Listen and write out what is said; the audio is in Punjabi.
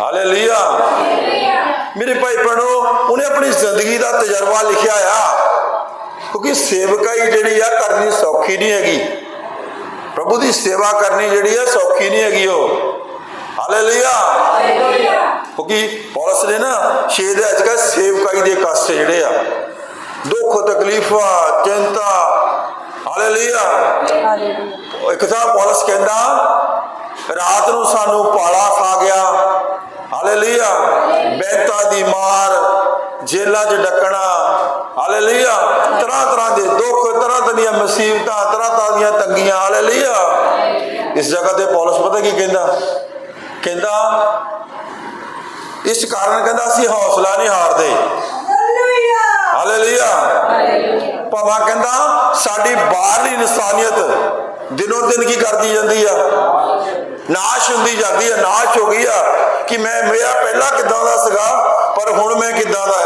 ਹਾਲੇਲੂਇਆ। ਮੇਰੇ ਭਾਈ ਭੈਣੋ ਉਹਨੇ ਆਪਣੀ ਜ਼ਿੰਦਗੀ ਦਾ ਤਜਰਬਾ ਲਿਖਿਆ ਆ। ਕਿਉਂਕਿ ਸੇਵਕਾਈ ਜਿਹੜੀ ਆ ਕਰਨੀ ਸੌਖੀ ਨਹੀਂ ਹੈਗੀ। ਪ੍ਰਭੂ ਦੀ ਸੇਵਾ ਕਰਨੀ ਜਿਹੜੀ ਆ ਸੌਖੀ ਨਹੀਂ ਹੈਗੀ ਉਹ। ਹਾਲੇਲੂਇਆ। ਕਿਉਂਕਿ ਪੌਲਸ ਨੇ ਨਾ ਛੇ ਦੇ ਅੱਜ ਕੱਲ੍ਹ ਸੇਵਕਾਈ ਦੇ ਕਸ਼ਟ ਜਿਹੜੇ ਆ। ਦੁੱਖ ਤਕਲੀਫਾਂ ਚਿੰਤਾ। ਹਾਲੇਲੂਇਆ। ਹਾਲੇਲੂਇਆ। ਇੱਕ ਤਾਂ ਪੌਲਸ ਕਹਿੰਦਾ ਰਾਤ ਨੂੰ ਸਾਨੂੰ ਪਾਲਾ ਹਾਲੇਲੂਇਆ ਬੈਂਤਾ ਦੀ ਮਾਰ ਜੇਲਾਂ 'ਚ ਡੱਕਣਾ। ਹਾਲੇਲੂਇਆ ਤਰ੍ਹਾਂ ਤਰ੍ਹਾਂ ਦੇ ਦੁੱਖ ਤਰ੍ਹਾਂ ਤਰ੍ਹਾਂ ਦੀਆਂ ਮੁਸੀਬਤਾਂ ਤਰ੍ਹਾਂ ਤਰ੍ਹਾਂ ਦੀਆਂ ਤੰਗੀਆਂ। ਹਾਲੇਲੂਇਆ ਇਸ ਜਗ੍ਹਾ ਤੇ ਪੌਲਸ ਪਤਾ ਕੀ ਕਹਿੰਦਾ? ਕਹਿੰਦਾ ਇਸ ਕਾਰਨ ਕਹਿੰਦਾ ਅਸੀਂ ਹੌਸਲਾ ਨਹੀਂ ਹਾਰਦੇ। ਹਾਲੇਲੂਇਆ ਭਾਵੇਂ ਕਹਿੰਦਾ ਸਾਡੀ ਬਾਹਰਲੀ ਇਨਸਾਨੀਅਤ ਦਿਨੋਂ ਦਿਨ ਕੀ ਕਰਦੀ ਜਾਂਦੀ ਆ? ਨਾਸ਼ ਹੁੰਦੀ ਜਾਂਦੀ ਆ, ਨਾਸ਼ ਹੋ ਗਈ ਆ, ਕਿ ਮੈਂ, ਮੇਰਾ ਪਹਿਲਾਂ ਕਿਦਾਂ ਦਾ ਸੀਗਾ, ਪਰ ਹੁਣ ਮੈਂ ਕਿਦਾਂ ਦਾ